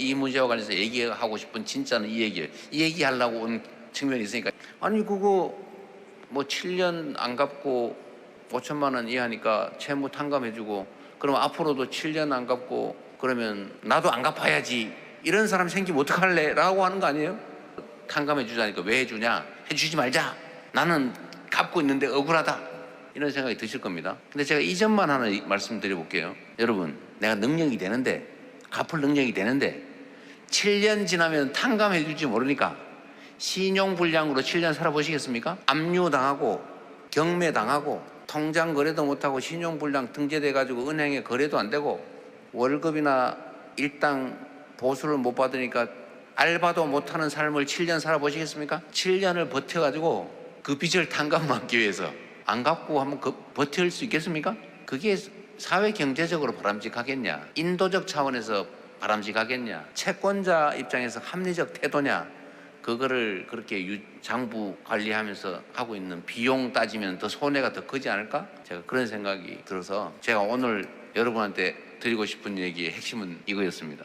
이 문제와 관련해서 얘기하고 싶은 진짜는 이 얘기예요. 이 얘기하려고 온 측면이 있으니까 아니 그거 뭐 7년 안 갚고 5천만 원 이하니까 채무 탕감해주고 그럼 앞으로도 7년 안 갚고 그러면 나도 안 갚아야지 이런 사람 생기면 어떡할래? 라고 하는 거 아니에요? 탕감해 주자니까 왜 해주냐? 해주지 말자. 나는 갚고 있는데 억울하다. 이런 생각이 드실 겁니다. 근데 제가 이 점만 하나 이- 말씀드려 볼게요. 여러분, 내가 능력이 되는데, 갚을 능력이 되는데, 7년 지나면 탕감해 줄지 모르니까 신용불량으로 7년 살아보시겠습니까? 압류당하고 경매당하고 통장 거래도 못하고 신용불량 등재돼 가지고 은행에 거래도 안 되고 월급이나 일당 보수를 못 받으니까 알바도 못하는 삶을 7년 살아보시겠습니까? 7년을 버텨가지고 그 빚을 탕감받기 위해서 안 갚고 한번 그 버틸 수 있겠습니까? 그게 사회 경제적으로 바람직하겠냐? 인도적 차원에서 바람직하겠냐? 채권자 입장에서 합리적 태도냐? 그거를 그렇게 유- 장부 관리하면서 하고 있는 비용 따지면 더 손해가 더 크지 않을까? 제가 그런 생각이 들어서 제가 오늘 여러분한테 드리고 싶은 얘기의 핵심은 이거였습니다.